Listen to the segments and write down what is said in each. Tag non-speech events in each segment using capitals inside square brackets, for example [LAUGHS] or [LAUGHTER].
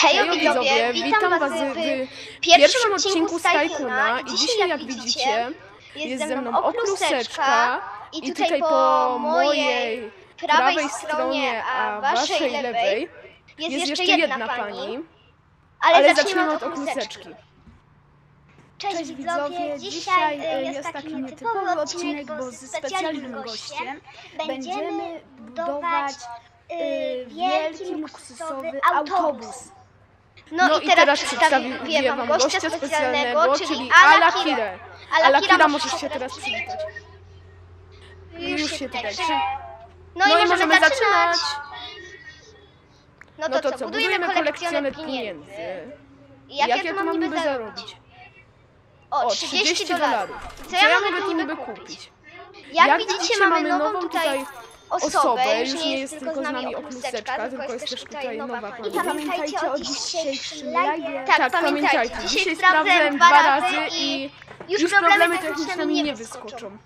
Hejo widzowie, witam was w pierwszym odcinku z Tajkuna i dzisiaj jak widzicie jest ze mną Okluseczka i tutaj po mojej prawej stronie, a waszej lewej jest jeszcze jedna pani, ale zaczniemy od Okluseczki. Cześć widzowie, dzisiaj e, jest taki nietypowy odcinek, bo ze specjalnym gościem będziemy budować e, wielki luksusowy autobus. No i teraz przedstawię wam gościa specjalnego, czyli Alakirę. Alakira możesz się teraz przywitać. Już się tutaj przy... No i możemy zaczynać. No to co, budujemy kolekcjoner pieniędzy. Jakie to mam niby zarobić? O, 30 dolarów. Co ja mogę tu niby kupić? Jak widzicie, mamy nową tutaj osobę, już nie jest tylko z nami okluseczka, tylko jest też tutaj nowa. I pamiętajcie o dzisiejszym live. Tak, pamiętajcie, dzisiaj sprawdzałem dwa razy i już problemy techniczne mi nie wyskoczą.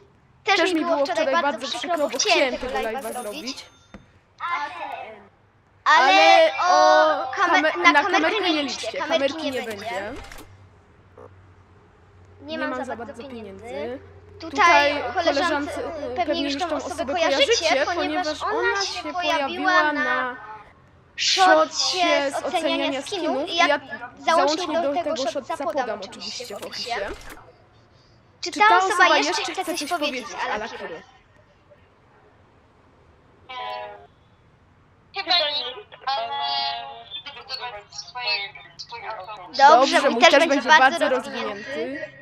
Też mi było wczoraj bardzo przykro, bo chciałem tego live'a zrobić. Ale o kamer- kamer- na kamerkę nie liczcie, kamerki nie będzie. Nie mam za bardzo pieniędzy. Tutaj Tutaj koleżance koleżance pewnie już tą osobę kojarzycie, ponieważ ona się pojawiła na szocie z oceniania skinów i ja załącznik do tego shotca podam oczywiście w opisie. Czy ta osoba jeszcze chce coś powiedzieć, Alakiru? Chyba nie, ale. Dobrze, mój też będzie bardzo rozwinięty.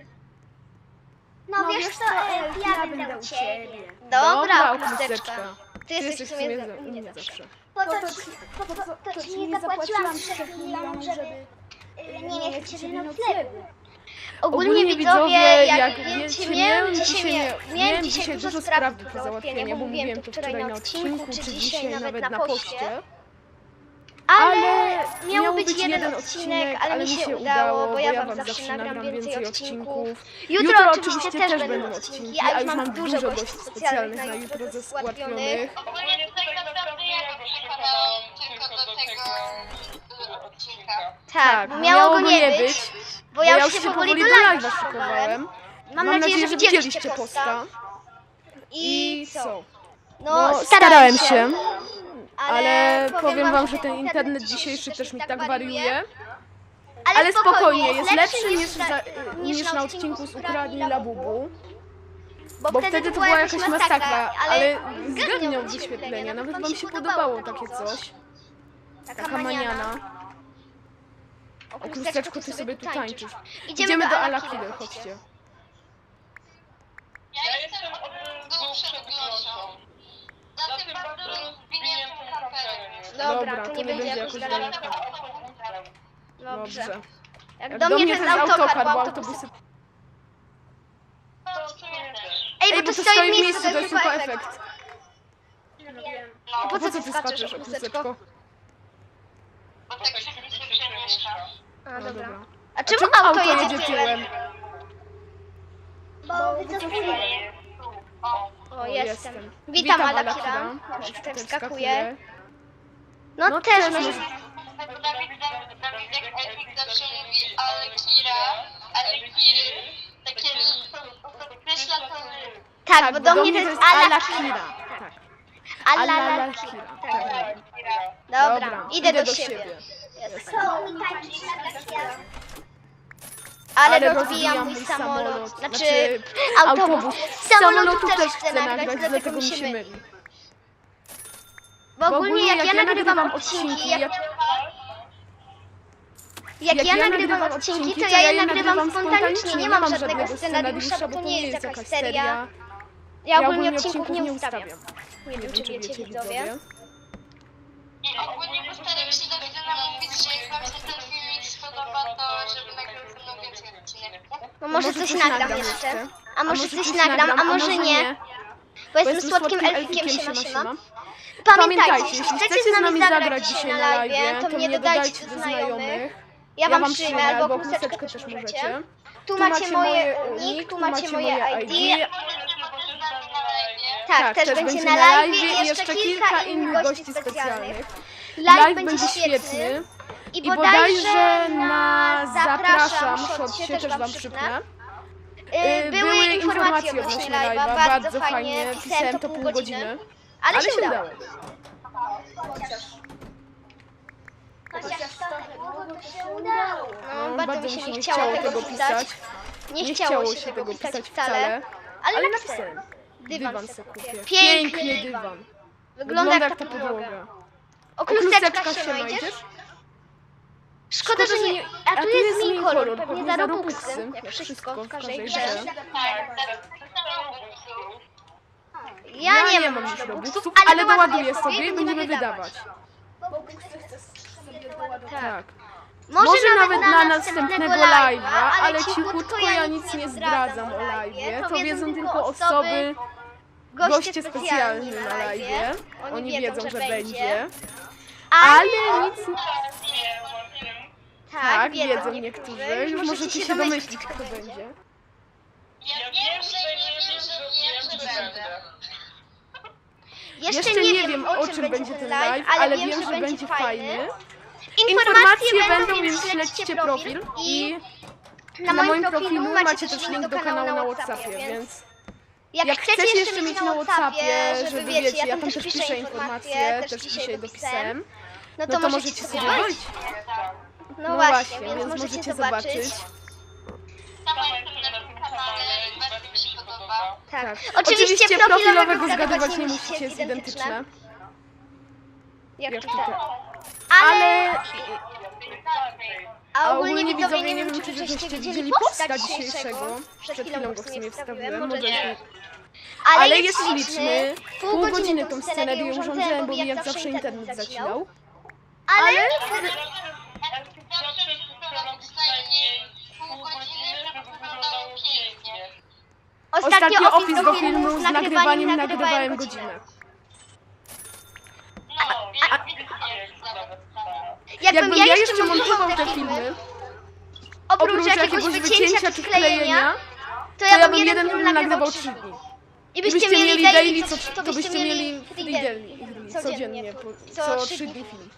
Rozwinięty. No wiesz co, Elf, ja będę u ciebie. Dobra, okulisteczka. Ty jesteś w sumie za- u mnie zawsze. Po to, ci, po, po, po, to ci nie zapłaciłam przed chwilą, żeby y, nie mieć ciebie noclegu. Ogólnie widzowie, jak wiecie, miałem dzisiaj, miałem dzisiaj dużo spraw do załatwienia, bo mówiłem to wczoraj na odcinku, czy dzisiaj nawet na poście. Ale miał być jeden odcinek, ale mi się udało, bo ja wam zawsze nagram więcej odcinków. Jutro oczywiście też będą odcinki, a już mam dużo gości specjalnych na jutro załatwionych. Ogólnie tutaj naprawdę ja go przekonałam tylko do tego odcinka. Tak, bo miało go nie być, bo ja już się powoli do live'a szykowałem. Mam nadzieję, że widzieliście posta. I co? No, No, starałem się, ale powiem wam, że ten internet dzisiejszy też mi tak wariuje. Ale spokojnie, jest lepszy niż, za, niż na odcinku z Ukradni Labubu. Bo wtedy to była jakaś masakra, ale zgadniał wyświetlenia. Nawet wam się podobało takie coś. Taka maniana. O krusteczku, ty sobie tu tańczysz. Idziemy do Alakiry, chodźcie. Dobra, to nie będzie jakoś daleko. Dobrze. Dobrze. Jak Jak do mnie to jest autokar, bo autobusy... No, sumie też. Ej, bo to stoi w miejscu, to jest tylko efekt. No, Po co ty skaczesz, krusteczko? bo tak się się przemieszcza. A, No dobra. A A czemu auto jedzie jedzie tyłem? tyłem? Bo wycofuję. O, O, jestem. Witam, Witam, Alakira. Wskakuję. No, No też też może... może- Dawid, Dawid, Dawid, jak Elfik zawsze mówi Alekira, Alekiry, takie określa to Tak, bo do mnie to jest Alakira. Tak. Alalakira. Tak. Dobra, idę do siebie. Ale rozbijam mój samolot. Znaczy, autobus. Samolotu też chcę nagrać, dlatego mi się myli. Bo ogólnie jak ja nagrywam odcinki, jak, jak ja nagrywam odcinki, to ja je nagrywam spontanicznie, nie mam żadnego scenariusza, bo to nie jest jakaś seria. Ja ogólnie odcinków nie ustawiam. Nie wiem, czy wiecie widzowie. Ogólnie postaram się dobrze namówić, że jak wam się ten filmik spodoba, to żeby nagrał ze mną więcej odcinków. No może coś nagram jeszcze. A może coś nagram, a może nie. Bo jestem słodkim elfikiem, siema siema. Pamiętajcie, jeśli chcecie z nami zagrać dzisiaj na live, to mnie dodajcie do znajomych. Ja wam przyjmę, albo kluseczkę też możecie. Tu macie moje nick, tu macie moje ID. Tak, też będzie na live i jeszcze kilka innych gości specjalnych. Live będzie świetny. I bodajże na Zapraszam, shortcie Shortcie też wam przypnę. y, Y, były informacje odnośnie live'a, bardzo fajnie, pisałem to pół godziny. Ale się udało. Chociaż trochę długo to się udało. No, bardzo mi się nie chciało tego pisać. Nie chciało się tego pisać wcale. Ale Ale napisałem. Dywan Dywan se kupię. Piękny Piękny dywan. dywan. Wygląda jak ta podłoga. O klusteczkach się znajdziesz? Szkoda, że nie... A tu jest zmień kolor, pewnie za Robuxy, jak wszystko w każdej grze. Tak, teraz Ja nie mam już Robuxów, ale doładuję sobie i będziemy wydawać. Tak. Może, nawet na następnego live'a, ale cichutko ja nic nie zdradzam o live'ie. To wiedzą tylko osoby, goście specjalni na live'ie. Oni wiedzą, że będzie. Ale nic nie... Tak, wiedzą niektórzy. Już możecie się domyślić, kto będzie. Ja wiem, że nie wiem, że wiem, że będę. Jeszcze nie wiem, o czym będzie ten live, ale wiem, że będzie fajny. Informacje będą, więc śledźcie profil i na moim profilu macie też link do kanału na Whatsappie, więc jak chcecie jeszcze mieć na Whatsappie, żeby wiecie, ja tam też piszę informacje, też dzisiaj dopisałem, no to możecie sobie wejść. No właśnie, więc możecie zobaczyć. Sama podoba. Tak. Oczywiście profilowego zgadywać nie musicie, jest identyczne. Jak Jak tutaj. tutaj. Ale... A ogólnie widzowie, nie wiem, czy żeście widzieli posta dzisiejszego. Przed chwilą go w sumie wstawiłem, może nie. Ale jest liczny. Pół godziny tą scenerię urządziłem, bo mi jak zawsze internet zacinał. Ale... Ostatnio opis do filmu z nagrywaniem nagrywałem godzinę. No, więc widzicie, nawet. Jakbym ja jeszcze montował te filmy, oprócz jakiegoś wycięcia czy wklejenia, to ja bym jeden film nagrywał trzy dni. I byście mieli daily, co, to byście mieli daily, codziennie, po- co trzy dni film.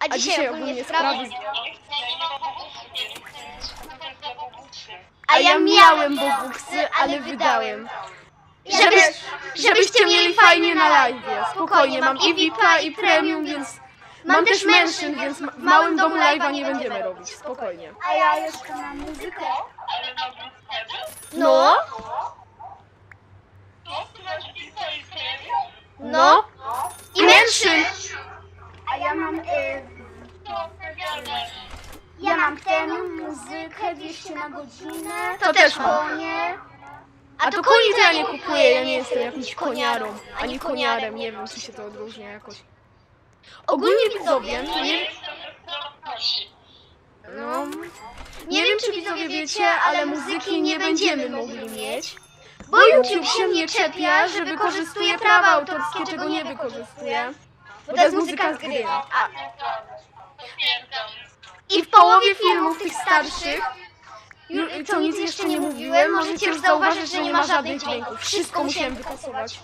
A dzisiaj ogólnie sprawy... Ja nie mam nie A ja miałem bobuksy, ale wydałem. Żeby, żebyście mieli fajnie na live. Spokojnie, mam i VIPa i premium, więc mam też mężczyzn, więc w małym domu live'a nie będziemy robić. Spokojnie. A ja jeszcze mam muzykę. No, premium? no. I mężczyzn. A ja mam, y. ja mam premium, muzykę 200 na godzinę, To też mam. konie. A to koni to ja nie kupuję, ja nie jestem jakimś koniarą, ani koniarem, nie wiem czy się to odróżnia jakoś. Ogólnie widzowie, nie, Jestem prosi. no, nie wiem czy widzowie wiecie, ale muzyki nie będziemy mogli mieć, bo YouTube się nie czepia, że wykorzystuje prawa autorskie, czego nie wykorzystuje, bo to jest muzyka z gry. A. I w połowie filmów tych starszych, ju- co nic jeszcze nie mówiłem, możecie już zauważyć, że nie ma żadnych dźwięków. Wszystko musiałem wykasować.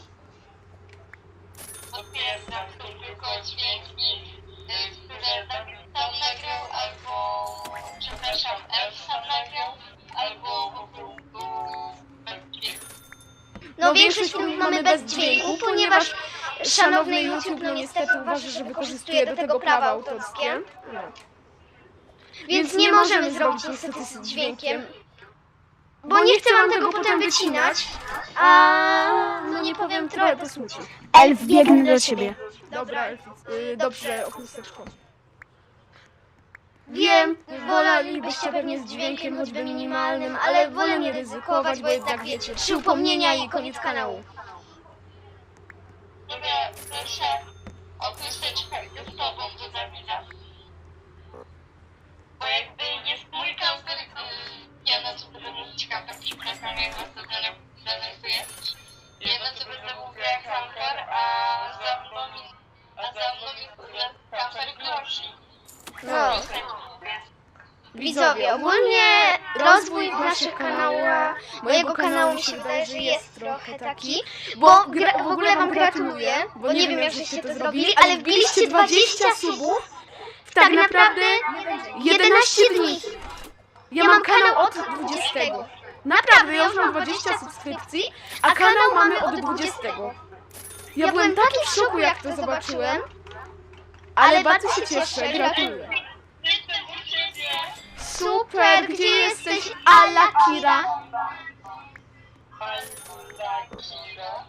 Potwierdzam, to tylko dźwięki, y, które Dawid sam nagrał, albo, przepraszam, Elf sam nagrał, albo po prostu bez dźwięku. No większość filmów mamy bez dźwięku, ponieważ szanowny YouTube no niestety uważa, że wykorzystuje do tego prawa autorskie. No. Więc nie możemy zrobić niestety z dźwiękiem, bo nie chcę wam tego potem wycinać, a no nie powiem Trochę to smuci. Elf, biegnę do ciebie. Dobra, Elfic- y, dobrze, okulisteczko. Wiem, wolelibyście pewnie z dźwiękiem, choćby minimalnym, ale wolę nie ryzykować, bo jednak wiecie, trzy upomnienia i koniec kanału. Dobra, proszę o kosteczkę z tobą do Dawida. Bo jakby jest mój kamper, to ja na co będę mówić kamper, przepraszam, jak was to denerwuje. Ja na co będę mówiła kamper, a za mną, a za mną jest kamper groszy. No. Widzowie, ogólnie rozwój naszych kanału, mojego kanału mi się wydaje, że jest trochę taki, bo gra, w ogóle wam gratuluję, bo nie wiem jak żeście to zrobili, ale wbiliście 20 subów w tak naprawdę 11 dni. Ja mam kanał od 20. Naprawdę, ja już mam 20 subskrypcji, a kanał mamy od 20. Ja byłem taki w szoku, jak to zobaczyłem, ale bardzo się cieszę, gratuluję. Super, gdzie jesteś? Ala Kira.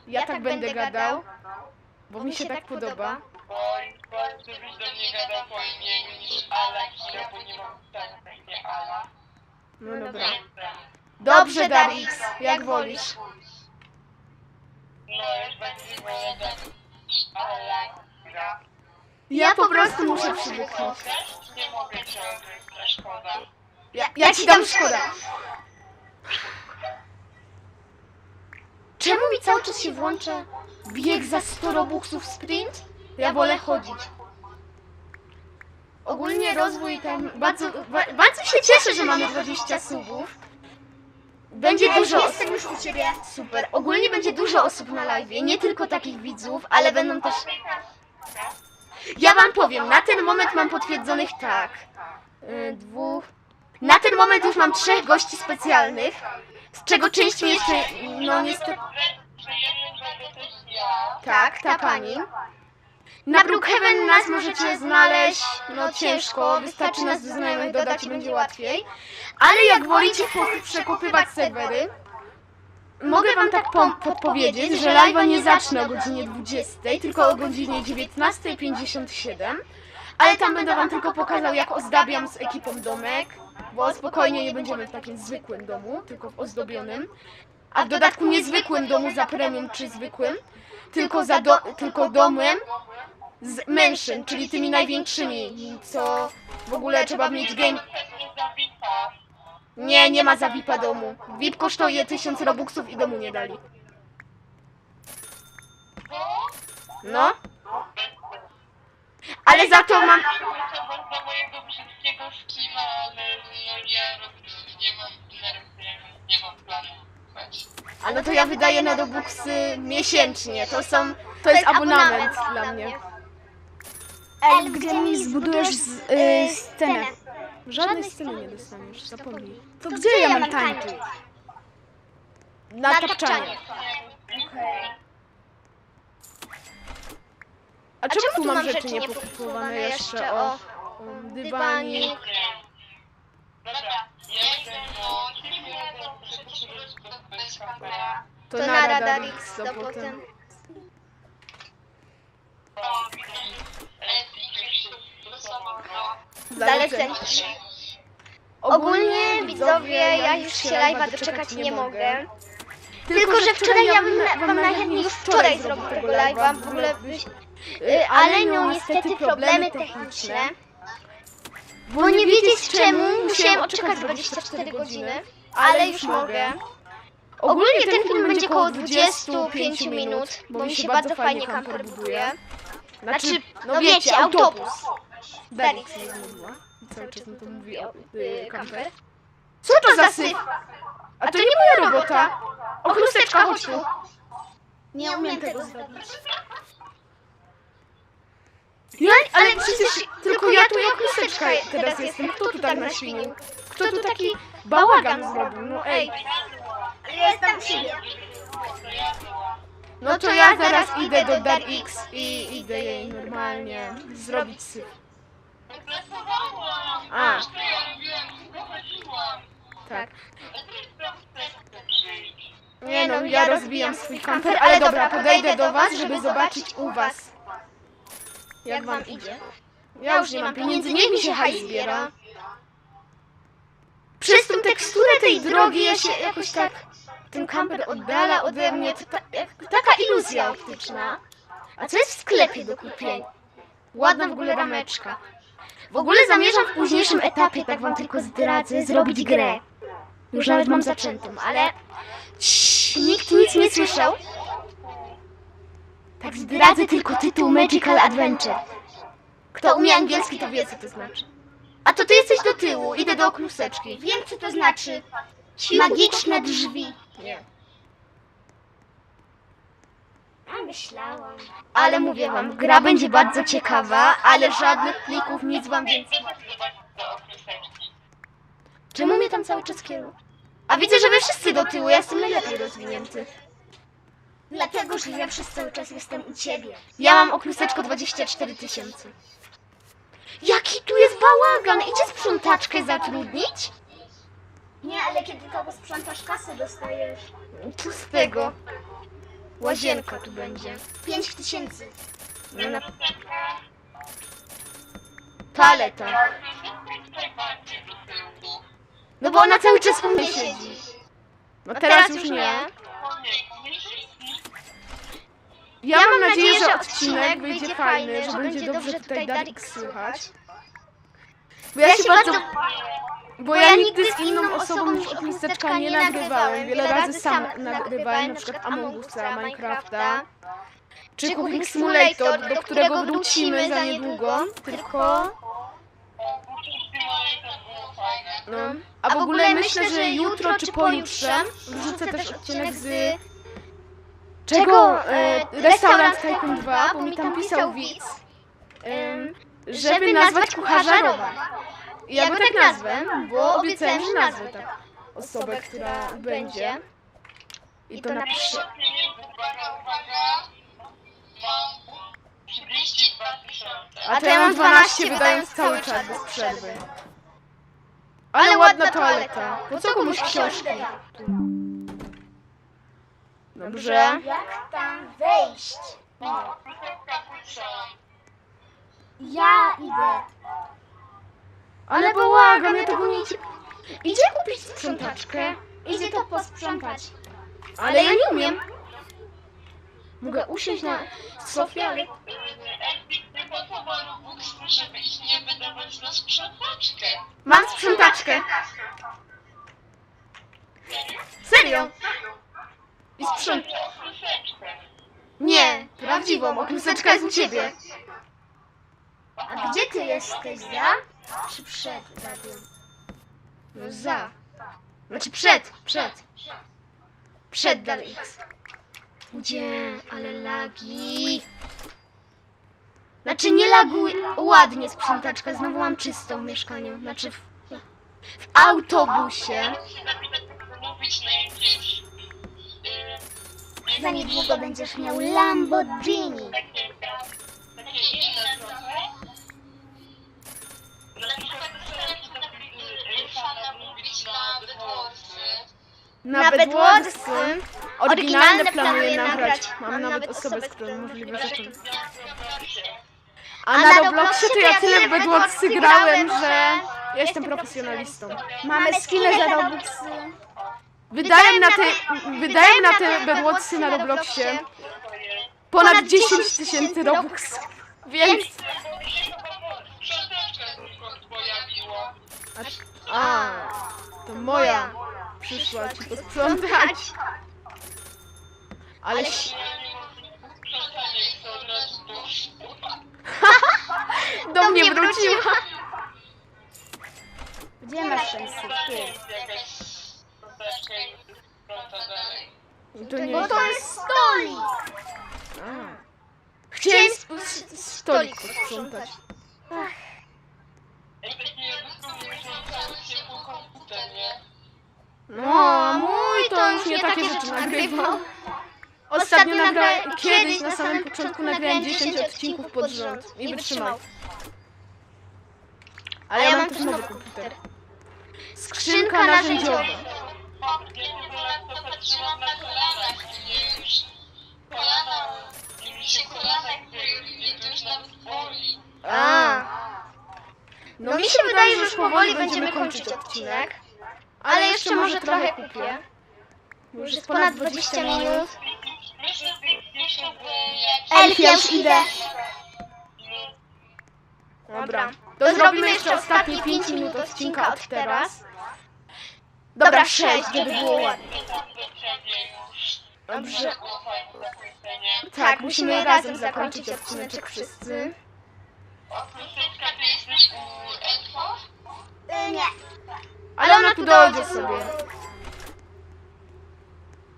Ja tak będę gadał, bo mi się tak podoba. Oj, bardzo byś do mnie gadał po imieniu niż Ala Kira, bo nie mam tak na imię Ala. No dobra. Dobrze, Darix, jak wolisz. No, już będzie wolę dać Ala Kira. Ja po prostu muszę przywyknąć. Nie mogę cię odrywać, szkoda. Ja, ja ci dam szkoda. Czemu mi cały czas się włącza bieg za 100 robuxów sprint? Ja wolę chodzić. Ogólnie rozwój tam bardzo, ba, bardzo się cieszę, że mamy 20 subów. Będzie dużo osób. Jestem już u ciebie. Super. Ogólnie będzie dużo osób na live, nie tylko takich widzów, ale będą też. Ja wam powiem, na ten moment mam potwierdzonych tak. y, dwóch. Na ten moment już mam trzech gości specjalnych, z czego część mi jeszcze, no niestety. Ja. Tak, ta pani. Na Brookhaven nas możecie znaleźć, no ciężko, wystarczy nas do znajomych dodać i będzie łatwiej. Ale jak wolicie po- przekopywać serwery, mogę wam tak pom- podpowiedzieć, że live'a nie zacznę o godzinie 20, tylko o godzinie 19.57. Ale tam będę wam tylko pokazał, jak ozdabiam z ekipą domek, bo spokojnie nie będziemy w takim zwykłym domu, tylko w ozdobionym. A w dodatku niezwykłym domu za premium czy zwykłym, tylko, za do, tylko domem z mężczyzn, czyli tymi największymi, co w ogóle trzeba mieć game... Nie, nie ma za VIP-a domu. VIP kosztuje 1000 robuxów i domu nie dali. No. Ale za to mam... Bardzo mojego brzydkiego skina, ale no ja nie mam nie mam planu. Chodź. A no to ja wydaję na robuxy miesięcznie. To są... To jest abonament dla mnie. Ej, gdzie mi zbudujesz z, y, scenę? Żadnej sceny nie dostaniesz, zapomnij. To gdzie ja mam tańczyć? Na tapczanie. A czemu tu mam rzeczy niepokupowane jeszcze? O, dywanik. Dobra, ja idę do to to na to potem. O, samo, no. Zaleceń. Ogólnie widzowie, ja już się live'a doczekać nie mogę. Tylko, że wczoraj ja bym wam najchętniej już wczoraj zrobił tego live'a, w ogóle byś... Ale miał niestety problemy techniczne. Bo nie wiedzieć czemu, musiałem odczekać 24 godziny, ale już mogę. Ogólnie ten film będzie około 25 minut, bo mi się bardzo fajnie kamper buduje. Znaczy, no wiecie, autobus. Darix nie. Cały czas mi to mówi o y, kamper. Co to za syf? A to nie moja robota. O, chusteczka, chodź tu. Nie umiem tego zrobić. Ja, ale przecież tylko ja tu jak chusteczka teraz jestem. Kto tu tak naświnił? Kto tu taki bałagan zrobił? No ej. Ja jestem u siebie. No to ja zaraz idę do Dar X i idę jej normalnie zrobić syf. A. Tak. Nie no, ja rozbijam swój kamper, ale dobra, podejdę do was, żeby zobaczyć u was. Jak wam idzie? Ja już nie mam pieniędzy, niech mi się hajs zbiera. Przez tą teksturę tej drogi ja się jakoś tak... Ten kamper oddala ode mnie, to ta, jak, taka iluzja optyczna. A co jest w sklepie do kupienia? Ładna w ogóle rameczka. W ogóle zamierzam w późniejszym etapie, tak wam tylko zdradzę, zrobić grę. Już nawet mam zaczętą, ale... Ciii, nikt nic nie słyszał? Tak zdradzę tylko tytuł Magical Adventure. Kto umie angielski, to wie, co to znaczy. A to ty jesteś do tyłu, idę do okluseczki. Wiem co to znaczy. Magiczne drzwi. Nie. Ja myślałam. Ale mówię wam, gra będzie bardzo ciekawa, ale żadnych plików, nic wam więcej. Czemu mnie tam cały czas kierują? A widzę, że wy wszyscy do tyłu, ja jestem najlepiej rozwinięty. Dlatego, że ja przez cały czas jestem u ciebie. Ja mam okluseczko 24 tysięcy. Jaki tu jest bałagan? Idzie sprzątaczkę zatrudnić? Nie, ale kiedy kogo sprzątasz kasę, dostajesz Co z tego? Łazienka tu będzie. 5 tysięcy. No na... Tyłu. No bo ona cały czas u mnie siedzi. No teraz już nie. Ja mam nadzieję, że odcinek wyjdzie fajny, że będzie dobrze tutaj Darik słychać. Bo ja się bardzo... Bo ja nigdy z inną osobą niż od Misteczka nie nagrywałem. Wiele razy sam nagrywałem, na przykład Among Usa, Minecrafta, czy Cooking Simulator, do którego wrócimy za niedługo, tylko... No. A w ogóle myślę, że jutro czy pojutrze wrzucę też odcinek z... Czego? E, Restaurant Tycoon 2, bo mi tam pisał widz, em, żeby nazwać kucharza Roba. I ja go tak nazwę, bo obiecałem, że nazwę tak osobę, która będzie. I to napiszę. Uwaga, uwaga. Mam 32 tysiące. A to ja mam 12 wydając cały czas bez przerwy. Ale ładna toaleta. Po co komuś książki? Dobrze. Jak tam wejść? Ja idę. Ale bałagan, ja tego nie idzie. Kupić sprzątaczkę. Idzie to posprzątać. Ale ja nie umiem. Mogę usiąść na sofie, ale... Elbik wygotował Robux, żeby ich nie wydawać na sprzątaczkę. Mam sprzątaczkę. Serio? I. Okreseczkę. Nie, prawdziwą. Okluseczka jest u ciebie. A gdzie ty jesteś, za? Czy przed radiem? No za. Znaczy przed, przed. Przed dal X. Gdzie? Ale lagi. Znaczy nie laguj. Ładnie sprzątaczka. Znowu mam czystą w mieszkaniu. Znaczy w, w autobusie. Się zapytać, co mówić na jakieś... Za niedługo będziesz miał Lamborghini. Na Bedwarsy oryginalne planuję nagrać. Mam nawet osobę, z którą możliwe, że to... A na Robloxie to ja tyle w Bedwarsy grałem, że ja jestem profesjonalistą. Mamy skiny za Robuxy. Wydałem na te, wydałem na te Bedwarsy na Robloxie ponad 10 tysięcy Robux. [LAUGHS] Więc... A, to moja przyszła ci posprzątać. Ale... [LAUGHS] Do mnie wróciła. Gdzie masz ten syf? Jest dalej. To nie Bo to jest stolik. A. Chciałem s- s- stolik posprzątać. Ej, takie dosłownie cały się po komputer, nie? No, mój to już nie takie rzeczy nagrywał. Ostatnio nagrałem, kiedyś na samym początku nagrałem 10 odcinków pod rząd i wytrzymał. Ale ja mam też nowy komputer. Skrzynka narzędziowa. Ja tego lat patrzyłam na kolanach i mnie już kolana, i mi się kolana mnie to już nawet boli. A. No mi się wydaje, że już powoli będziemy kończyć odcinek. Ale jeszcze może trochę kupię. Już jest ponad 20 minut. Jak Elf, ja już idę. Dobra. To zrobimy jeszcze ostatnie 5 minut odcinka od teraz. Dobra, 6, żeby było ładnie. Dobrze. Tak, musimy razem zakończyć odcineczek wszyscy. Nie. Ale ona tu dojdzie sobie.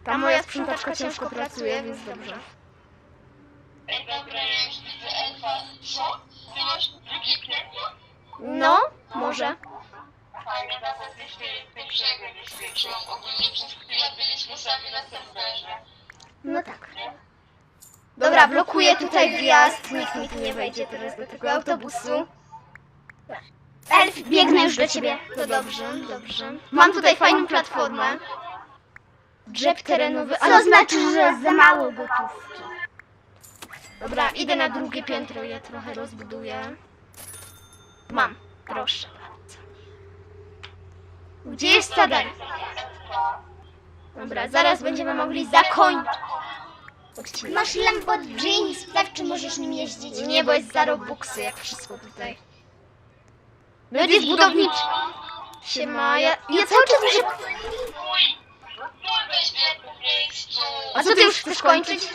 Ta moja sprzątaczka ciężko pracuje, więc dobrze. Ej, dobra, ja już widzę elfa. Co? Ty masz drugie piętro? No, może. Fajnie, nawet jeszcze pierwszego nie skończyłam. Ogólnie przez chwilę byliśmy sami na serwerze. No tak. Dobra, blokuję tutaj wjazd. Nikt mi tu nie wejdzie teraz do tego autobusu. Elf, biegnę już do ciebie. To dobrze, dobrze. Mam tutaj fajną platformę. Drzep terenowy, ale Co znaczy, że za mało gotówki? Dobra, idę na drugie piętro, je trochę rozbuduję. Mam, proszę. Gdzie jest Sadar? Dobra, zaraz będziemy mogli zakończyć. odcinek. Masz Lamborghini, sprawdź czy możesz nim jeździć. Nie, bo jest za Robuxy, jak wszystko tutaj. No jest budowniczy. Siema, ja, ja cały czas muszę... A co ty już chcesz kończyć?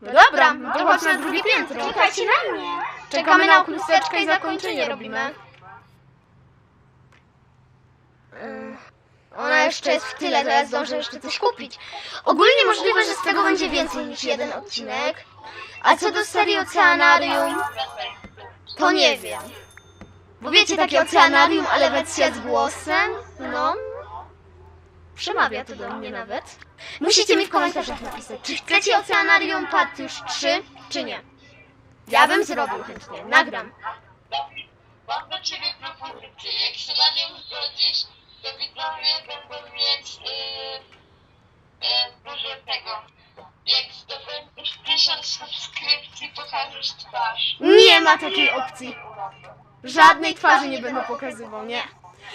No dobra, no to chodź na drugie piętro. Czekajcie na mnie. Czekamy na okluseczkę i zakończenie robimy. Ona jeszcze jest w tyle, to ja zdążę jeszcze coś kupić. Ogólnie możliwe, że z tego będzie więcej niż jeden odcinek. A co do serii Oceanarium, to nie wiem. Bo wiecie, takie Oceanarium, ale wersja z głosem, no. Przemawia to do mnie nawet. Musicie mi w komentarzach napisać, czy chcecie Oceanarium Part już 3, czy nie. Ja bym zrobił chętnie, nagram. Mam do ciebie propozycję. Jak się na nią zgodzisz, widzowie będą mieć yy, yy, dużo tego. Jak zdobędziesz tysiąc subskrypcji, pokażesz twarz. Nie ma takiej opcji. Żadnej twarzy nie będę pokazywał, nie.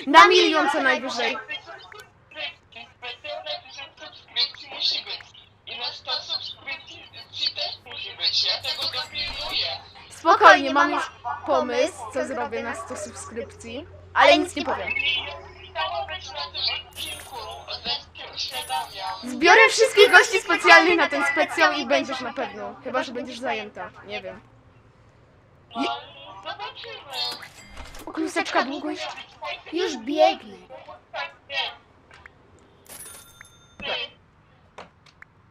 Na milion co najwyżej. Subskrypcji, specjalne tysiąc subskrypcji musi być. I na 100 subskrypcji też musi być. Ja tego dopilnuję. Spokojnie, mam już pomysł, co zrobię na 100 subskrypcji, ale nic nie powiem. Zbiorę wszystkich gości specjalnych na ten specjal i będziesz na pewno. Chyba, że będziesz zajęta. Nie wiem. No, zobaczymy. Okluseczka długo jeszcze. Już biegnie.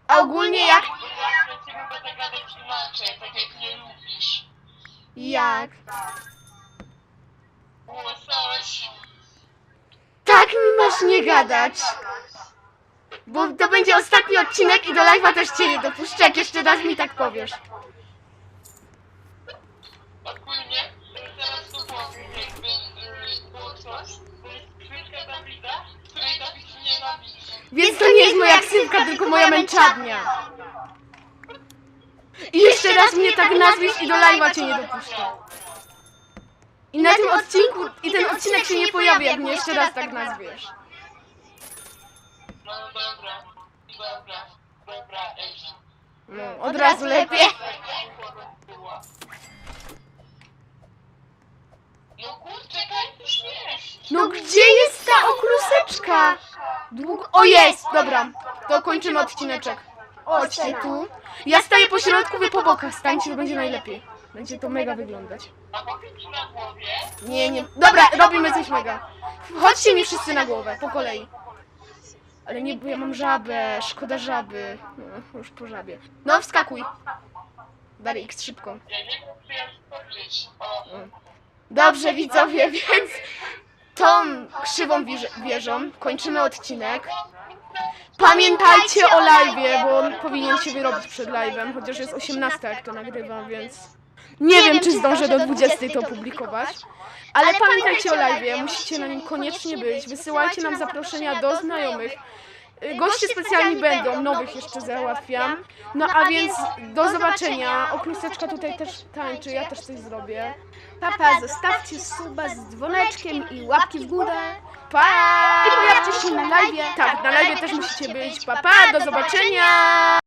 A ogólnie jak... jak? Łosałeś. Tak mi masz nie gadać. Bo to będzie ostatni odcinek i do live'a też cię nie dopuszczę, jak jeszcze raz mi tak powiesz. Ogólnie, to powiem, jakby yy, było coś, to jest Dawida, której Dawid nienawidzi. Więc to nie jest moja ksywka, tylko moja męczarnia. I jeszcze raz mnie tak nazwiesz i do live'a cię nie dopuszczę. I na tym odcinku, i ten odcinek się nie pojawi, jak mnie jeszcze raz tak nazwiesz. No dobra, dobra, dobra, ej. No, od razu lepiej. No kurczę, jak to śmiesz? No gdzie jest ta okluseczka? Długo... O jest! Dobra, to kończymy odcineczek. Chodźcie tu. Ja staję po środku, wy po bokach stańcie, to będzie najlepiej. Będzie to mega wyglądać. Nie, nie. Dobra, robimy coś mega. Chodźcie mi wszyscy na głowę, po kolei. Ale nie, bo ja mam żabę, szkoda żaby. No, już po żabie. No, wskakuj. Dali X szybko. Dobrze, widzowie, więc tą krzywą wież- wieżą kończymy odcinek. Pamiętajcie o live'ie, bo on powinien się wyrobić przed live'em, chociaż jest 18 jak to nagrywam, więc nie wiem, czy zdążę do 20 to opublikować. Ale pamiętajcie o live'ie, musicie na nim koniecznie być. Wysyłajcie nam zaproszenia do znajomych. Y, Goście specjalni będą, nowych jeszcze załatwiam. No a więc do zobaczenia. Okluseczka tutaj też tańczy, ja też coś zrobię. Papa, zostawcie suba z dzwoneczkiem i łapki w górę. Pa! I pojawcie się na live'ie. Tak, na live też musicie być. Pa, pa, do zobaczenia!